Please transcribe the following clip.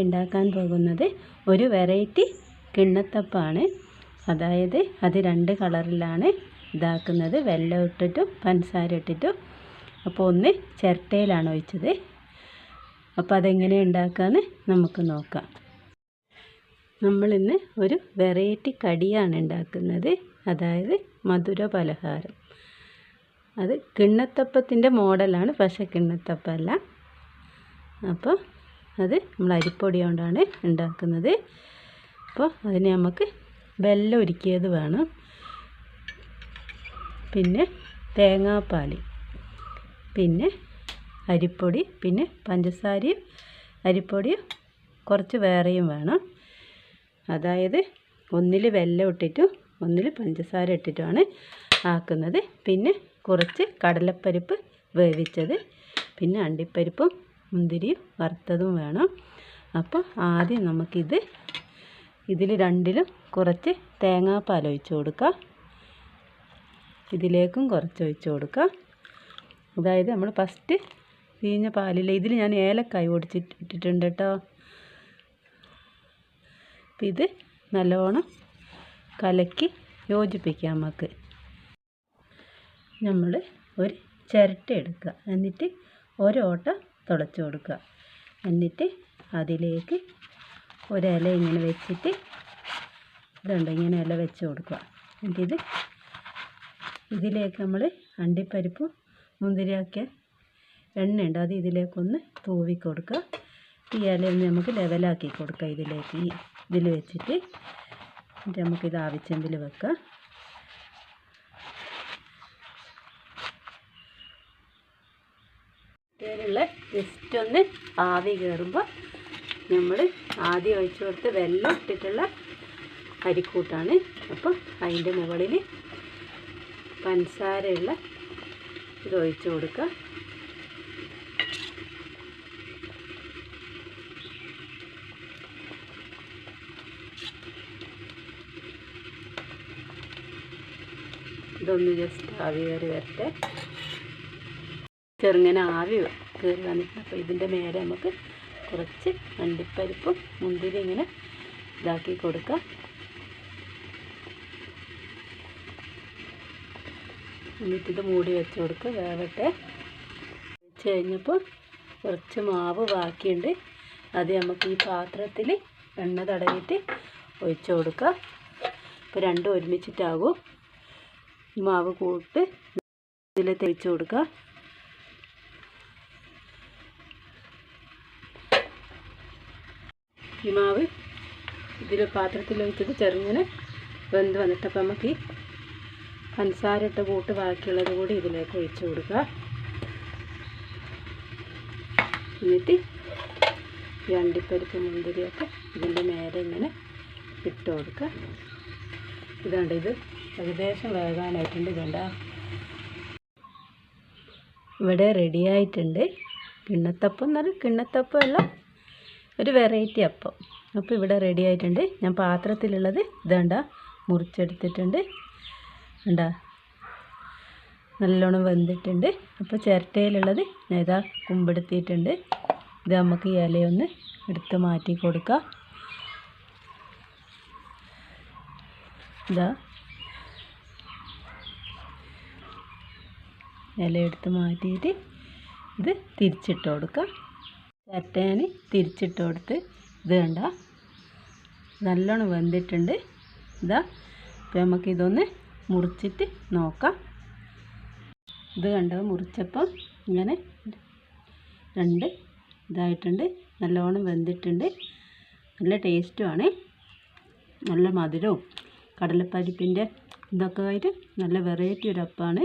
ഉണ്ടാക്കാൻ പോകുന്നത് ഒരു വെറൈറ്റി കിണ്ണത്തപ്പാണ്. അതായത് അത് രണ്ട് കളറിലാണ് ഇതാക്കുന്നത്. വെള്ളം ഇട്ടിട്ടും പഞ്ചസാര ഇട്ടിട്ടും. അപ്പോൾ ഒന്ന് ചിരട്ടയിലാണ് ഒഴിച്ചത്. അപ്പോൾ അതെങ്ങനെ ഉണ്ടാക്കാമെന്ന് നമുക്ക് നോക്കാം. നമ്മളിന്ന് ഒരു വെറൈറ്റി കടിയാണ് ഉണ്ടാക്കുന്നത്. അതായത് മധുര പലഹാരം. അത് കിണ്ണത്തപ്പത്തിന്റെ മോഡലാണ് പക്ഷേ കിണ്ണത്തപ്പല്ല. അപ്പോൾ അത് നമ്മൾ അരിപ്പൊടി കൊണ്ടാണ് ഉണ്ടാക്കുന്നത്. അപ്പോൾ അതിന് നമുക്ക് വെല്ലം ഒരുക്കിയത് വേണം. പിന്നെ തേങ്ങാപ്പാൽ പിന്നെ അരിപ്പൊടി പിന്നെ പഞ്ചസാരയും അരിപ്പൊടിയും കുറച്ച് വേറെയും വേണം. അതായത് ഒന്നിൽ വെല്ലം ഇട്ടിട്ടും ഒന്നിൽ പഞ്ചസാര ഇട്ടിട്ടുമാണ് ആക്കുന്നത്. പിന്നെ കുറച്ച് കടലപ്പരിപ്പ് വേവിച്ചത് പിന്നെ അണ്ടിപ്പരിപ്പും മുന്തിരിയും വറുത്തതും വേണം. അപ്പോൾ ആദ്യം നമുക്കിത് ഇതിൽ രണ്ടിലും കുറച്ച് തേങ്ങാപ്പാൽ ഒഴിച്ചു കൊടുക്കുക ഇതിലേക്കും കുറച്ച് ഒഴിച്ചു കൊടുക്കുക അതായത് നമ്മൾ ഫസ്റ്റ് പിഴിഞ്ഞ പാലിൽ ഇതിൽ ഞാൻ ഏലക്കായ് പൊടിച്ചിട്ട് ഇട്ടിട്ടുണ്ട് കേട്ടോ. അപ്പം ഇത് നല്ലോണം കലക്കി യോജിപ്പിക്കാം നമുക്ക് നമ്മൾ ഒരു ചിരട്ട എടുക്കുക. എന്നിട്ട് ഒരോട്ട തുളച്ച് കൊടുക്കുക. എന്നിട്ട് അതിലേക്ക് ഒരില ഇങ്ങനെ വെച്ചിട്ട് ഇതുണ്ട് ഇങ്ങനെ ഇല വെച്ച് കൊടുക്കുക. എന്നിട്ടിത് ഇതിലേക്ക് നമ്മൾ അണ്ടിപ്പരിപ്പും മുന്തിരിയാക്കിയ എണ്ണയുണ്ട് അത് ഇതിലേക്കൊന്ന് തൂവി കൊടുക്കുക. ഈ ഇലയൊന്ന് നമുക്ക് ലെവലാക്കി കൊടുക്കുക ഇതിലേക്ക് ഇതിൽ വെച്ചിട്ട്. നമുക്കിത് ആവശ്യമ്പിൽ വെക്കാം ഇതിലുള്ള ജസ്റ്റ് ഒന്ന് ആവി കയറുമ്പോൾ നമ്മൾ ആദ്യം ഒഴിച്ചു കൊടുത്ത് വെള്ളം ഇട്ടിട്ടുള്ള അരിക്കൂട്ടാണ്. അപ്പം അതിന്റെ മുകളിൽ പഞ്ചസാരയുള്ള ഇത് ഒഴിച്ചു കൊടുക്കുക ഇതൊന്ന് ജസ്റ്റ് ആവി കയറി വരട്ടെ. ചെറുങ്ങനെ ആവി കയറി വന്നിട്ട് അപ്പോൾ ഇതിന്റെ മേലെ നമുക്ക് കുറച്ച് അണ്ടിപ്പരിപ്പും മുന്തിരി ഇങ്ങനെ ഇതാക്കി കൊടുക്കാം. എന്നിട്ടിത് മൂടി വെച്ച് കൊടുക്കുക വേവട്ടെ. വെച്ച് കഴിഞ്ഞപ്പോൾ കുറച്ച് മാവ് ബാക്കിയുണ്ട്. അത് നമുക്ക് ഈ പാത്രത്തിൽ എണ്ണ തടവിയിട്ട് ഒഴിച്ചു കൊടുക്കുക ഇപ്പോൾ രണ്ടും ഒരുമിച്ചിട്ടാകും. മാവ് കൂട്ട് ഇതിൽ തേച്ച് കൊടുക്കുക ഈ മാവ് ഇതിൽ പാത്രത്തിൽ ചെറുങ്ങനെ വെന്ത് വന്നിട്ട് അപ്പം നമുക്ക് പഞ്ചസാര ഇട്ട കൂട്ട് ബാക്കിയുള്ളത് കൂടി ഇതിലേക്ക് ഒഴിച്ചു കൊടുക്കുക എന്നിട്ട് ഈ അണ്ടിപ്പരിപ്പ് മുന്തിരിയൊക്കെ ഇതിന്റെ മേലെ ഇങ്ങനെ ഇട്ട് കൊടുക്കുക ഇതുണ്ട് ഇത് ഏകദേശം വേകാനായിട്ടുണ്ട് ഇതുണ്ട ഇവിടെ റെഡിയായിട്ടുണ്ട് കിണ്ണത്തപ്പം എന്നാൽ കിണ്ണത്തപ്പം അല്ല ഒരു വെറൈറ്റി അപ്പം. അപ്പോൾ ഇവിടെ റെഡി ആയിട്ടുണ്ട്. ഞാൻ പാത്രത്തിലുള്ളത് ഇതേണ്ട മുറിച്ചെടുത്തിട്ടുണ്ട്. ഉണ്ടാ നല്ലോണം വെന്തിട്ടുണ്ട്. അപ്പോൾ ചിരട്ടയിലുള്ളത് ഞാൻ ഇതാ കുമ്പെടുത്തിയിട്ടുണ്ട്. ഇത് നമുക്ക് ഇലയൊന്ന് എടുത്ത് മാറ്റി കൊടുക്കാം. ഇതാ ഇല എടുത്ത് മാറ്റിയിട്ട് ഇത് തിരിച്ചിട്ട് ചിരട്ടേന് തിരിച്ചിട്ട് കൊടുത്ത് ഇത് കണ്ട നല്ലോണം വെന്തിട്ടുണ്ട്. ഇതാ നമുക്ക് ഇതൊന്ന് മുറിച്ചിട്ട് നോക്കാം. ഇത് കണ്ടോ മുറിച്ചപ്പം ഇങ്ങനെ രണ്ട് ഇതായിട്ടുണ്ട്. നല്ലോണം വെന്തിട്ടുണ്ട്. നല്ല ടേസ്റ്റുമാണ് നല്ല മധുരവും കടലപ്പരിപ്പിന്റെ ഇതൊക്കെ ആയിട്ട് നല്ല വെറൈറ്റി ഒരു അപ്പമാണ്